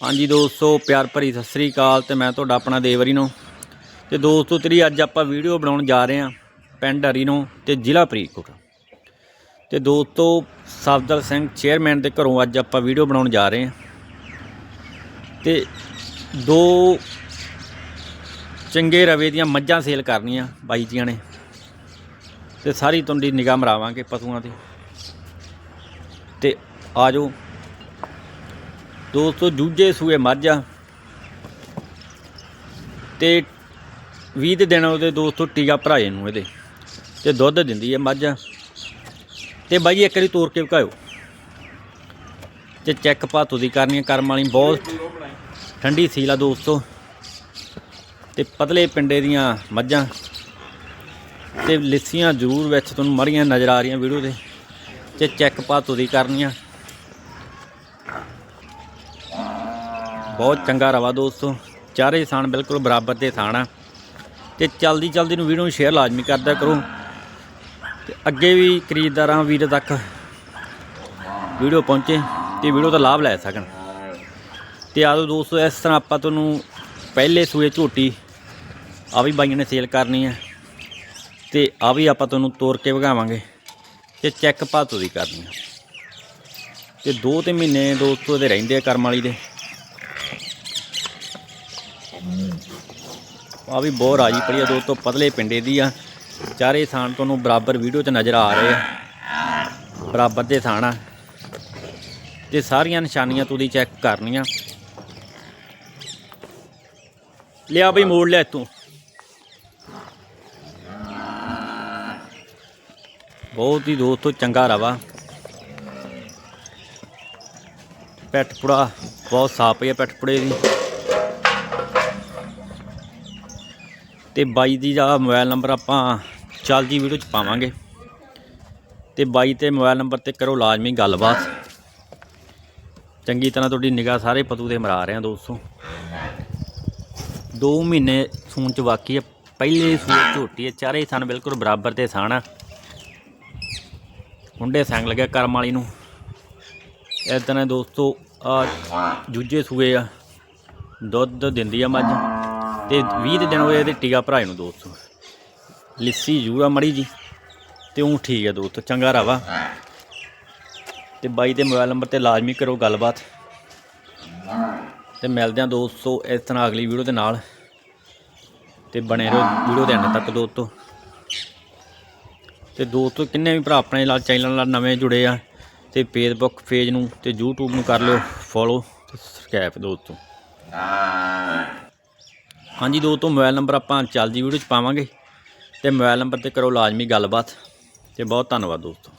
ਹਾਂਜੀ ਦੋਸਤੋ, ਪਿਆਰ ਭਰੀ ਸਤਿ ਸ੍ਰੀ ਅਕਾਲ ਤੇ ਮੈਂ ਤੁਹਾਡਾ ਆਪਣਾ ਦੇਵਰੀ ਨੂੰ। ਤੇ ਦੋਸਤੋ, ਤੇਰੀ ਅੱਜ ਆਪਾਂ ਵੀਡੀਓ ਬਣਾਉਣ ਜਾ ਰਹੇ ਹਾਂ ਪਿੰਡ ਹਰੀਨੋ ਤੇ ਜ਼ਿਲ੍ਹਾ ਫਰੀਦਕੋਟ। ਤੇ ਦੋਸਤੋ ਸਫਦਰ ਸਿੰਘ ਚੇਅਰਮੈਨ ਦੇ ਘਰੋਂ ਅੱਜ ਆਪਾਂ ਵੀਡੀਓ ਬਣਾਉਣ ਜਾ ਰਹੇ ਹਾਂ। ਤੇ ਦੋ ਚੰਗੇ ਰਵੇ ਦੀਆਂ ਮੱਝਾਂ ਸੇਲ ਕਰਨੀਆਂ ਬਾਈ ਜੀਆਂ ਨੇ। ਤੇ ਸਾਰੀ ਤੁਹਾਡੀ ਨਿਗਾਹ ਮਰਾਵਾਂਗੇ ਪਸ਼ੂਆਂ ਦੀ। ਤੇ ਆਜੋ ਦੋਸਤੋ ਜੂਝੇ ਸੂਏ ਮੱਝ ਆ ਤੇ 20 ਦੇ ਦਿਨ ਉਹਦੇ ਦੋਸਤੋ ਟੀਕਾ ਭਰਾਏ ਨੂੰ ਇਹਦੇ। ਤੇ ਦੁੱਧ ਦਿੰਦੀ ਹੈ ਮੱਝ। ਤੇ ਬਾਈ ਇੱਕ ਵਾਰੀ ਤੋੜ ਕੇ ਵਿਕਾਇਓ ਤੇ ਚੈੱਕ ਭਾਤੂ ਦੀ ਕਰਨੀ ਹੈ ਕਰਮ ਵਾਲੀ ਬਹੁਤ ਠੰਡੀ ਸੀਲ ਆ ਦੋਸਤੋ। ਤੇ ਪਤਲੇ ਪਿੰਡੇ ਦੀਆਂ ਮੱਝਾਂ। ਤੇ ਲਿੱਸੀਆਂ ਜ਼ਰੂਰ ਵਿੱਚ ਤੁਹਾਨੂੰ ਮੜੀਆਂ ਨਜ਼ਰ ਆ ਰਹੀਆਂ ਵੀਡੀਓ ਦੇ। ਤੇ ਚੈੱਕ ਭਾਤੂ ਦੀ ਕਰਨੀਆਂ। ਬਹੁਤ ਚੰਗਾ ਰਵਾ ਦੋਸਤੋ। ਚਾਰੇ ਥਾਣ ਬਿਲਕੁਲ ਬਰਾਬਰ ਦੇ ਥਾਣ ਆ। ਤੇ ਚਲਦੀ ਚਲਦੀ ਨੂੰ ਵੀਡੀਓ ਨੂੰ ਸ਼ੇਅਰ ਲਾਜ਼ਮੀ ਕਰਦਾ ਕਰੋ। ਤੇ ਅੱਗੇ ਵੀ ਖਰੀਦਦਾਰਾਂ, ਵੀਰ ਤੱਕ ਵੀਡੀਓ ਪਹੁੰਚੇ ਤੇ ਵੀਡੀਓ ਦਾ ਲਾਭ ਲੈ ਸਕਣ। ਤੇ ਆਦੋ ਦੋਸਤੋ, ਇਸ ਤਰ੍ਹਾਂ ਆਪਾਂ ਤੁਹਾਨੂੰ ਪਹਿਲੇ ਸੂਏ ਝੋਟੀ ਆ ਵੀ ਬਾਈਆਂ ਨੇ ਸੇਲ ਕਰਨੀ ਹੈ ਤੇ ਆ ਵੀ ਆਪਾਂ ਤੁਹਾਨੂੰ ਤੋੜ ਕੇ ਵਗਾਵਾਂਗੇ ਤੇ ਚੈੱਕ ਭਾਤੂ ਦੀ ਕਰਨੀ ਹੈ ਤੇ ਦੋ ਤੇ ਮਹੀਨੇ ਦੋਸਤੋ ਦੇ ਰਹਿੰਦੇ ਆ ਕਰਮ ਵਾਲੀ ਦੇ। ਆ ਵੀ ਬਹੁਤ ਰਾਜੀ ਪੜੀ ਆ, ਦੋਸਤੋ, ਪਤਲੇ ਪਿੰਡੇ ਦੀ ਆ। ਚਾਰੇ ਥਾਣ ਤੁਹਾਨੂੰ ਬਰਾਬਰ ਵੀਡੀਓ 'ਚ ਨਜ਼ਰ ਆ ਰਹੇ ਆ। ਬਰਾਬਰ ਦੇ ਥਾਣ ਆ। ਤੇ ਸਾਰੀਆਂ ਨਿਸ਼ਾਨੀਆਂ ਤੁਸੀਂ ਚੈੱਕ ਕਰਨੀਆਂ। ਲਿਆ ਬਈ ਮੋੜ ਲਿਆ ਤੂੰ। ਬਹੁਤ ਹੀ ਦੋਸਤੋ, ਚੰਗਾ ਰਵਾ। ਪੈਟ ਪੁੜਾ ਬਹੁਤ ਸਾਫ਼ ਹੈ ਪੈਟ ਪੁੜੇ ਦੀ। ਤੇ ਬਾਈ ਦੀ ਦਾ ਮੋਬਾਈਲ ਨੰਬਰ ਆਪਾਂ ਚੱਲਦੀ ਵੀਡੀਓ ਚ ਪਾਵਾਂਗੇ। ਤੇ ਬਾਈ ਤੇ ਮੋਬਾਈਲ ਨੰਬਰ ਤੇ ਕਰੋ ਲਾਜ਼ਮੀ ਗੱਲਬਾਤ। ਚੰਗੀ ਤਰ੍ਹਾਂ ਤੁਹਾਡੀ ਨਿਗਾਹ ਸਾਰੇ ਪਤੂ ਦੇ ਮਰਾ ਰਹੇ ਆ ਦੋਸਤੋ। 2 ਮਹੀਨੇ ਸੂਣ ਚ ਬਾਕੀ ਆ, ਪਹਿਲੇ ਸੂਣ ਝੋਟੀ ਹੈ ਚਾਰੇ ਥਣ ਬਿਲਕੁਲ ਬਰਾਬਰ ਤੇ ਥਣ ਆ। ਮੁੰਡੇ ਸੰਗ ਲੱਗਿਆ ਕਰਮ ਵਾਲੀ ਨੂੰ। ਇਦਾਂ ਨੇ ਦੋਸਤੋ, ਆ ਜੂਜੇ ਸੂਏ ਆ। ਦੁੱਧ ਦਿੰਦੀ ਆ ਮੱਝ। ਤੇ 20 ਦੇ ਦਿਨ ਹੋਏ ਇਹਦੇ ਟੀਕਾ ਭਰਾਏ ਨੂੰ ਦੋਸਤੋ। ਲਿੱਸੀ ਜੂਆ ਮੜੀ ਜੀ, ਤੇ ਉਹ ਠੀਕ ਹੈ ਦੋਸਤੋ, ਚੰਗਾ ਰਵਾ। ਤੇ ਬਾਈ ਦੇ ਮੋਬਾਈਲ ਨੰਬਰ ਤੇ ਲਾਜ਼ਮੀ ਕਰੋ ਗੱਲਬਾਤ। ਤੇ ਮਿਲਦੇ ਆ ਦੋਸਤੋ ਇਸ ਤਰ੍ਹਾਂ ਅਗਲੀ ਵੀਡੀਓ ਦੇ ਨਾਲ। ਤੇ ਬਣੇ ਰਹੋ ਵੀਡੀਓ ਦੇ ਅੰਤ ਤੱਕ ਦੋਸਤੋ। ਤੇ ਦੋਸਤੋ ਕਿੰਨੇ ਵੀ ਭਰਾ ਆਪਣੇ ਨਾਲ ਚੈਨਲ ਨਾਲ ਨਵੇਂ ਜੁੜੇ ਆ, ਤੇ ਫੇਸਬੁੱਕ ਪੇਜ ਨੂੰ ਤੇ YouTube ਨੂੰ ਕਰ ਲਿਓ ਫੋਲੋ ਤੇ ਸਬਸਕ੍ਰਾਈਬ ਦੋਸਤੋ। ਹਾਂਜੀ ਦੋਸਤੋ ਮੋਬਾਈਲ ਨੰਬਰ ਆਪਾਂ ਚੱਲਦੀ ਵੀਡੀਓ ਚ ਪਾਵਾਂਗੇ ਤੇ ਮੋਬਾਈਲ ਨੰਬਰ ਤੇ ਕਰੋ ਲਾਜ਼ਮੀ ਗੱਲਬਾਤ ਤੇ ਬਹੁਤ ਧੰਨਵਾਦ ਦੋਸਤੋ।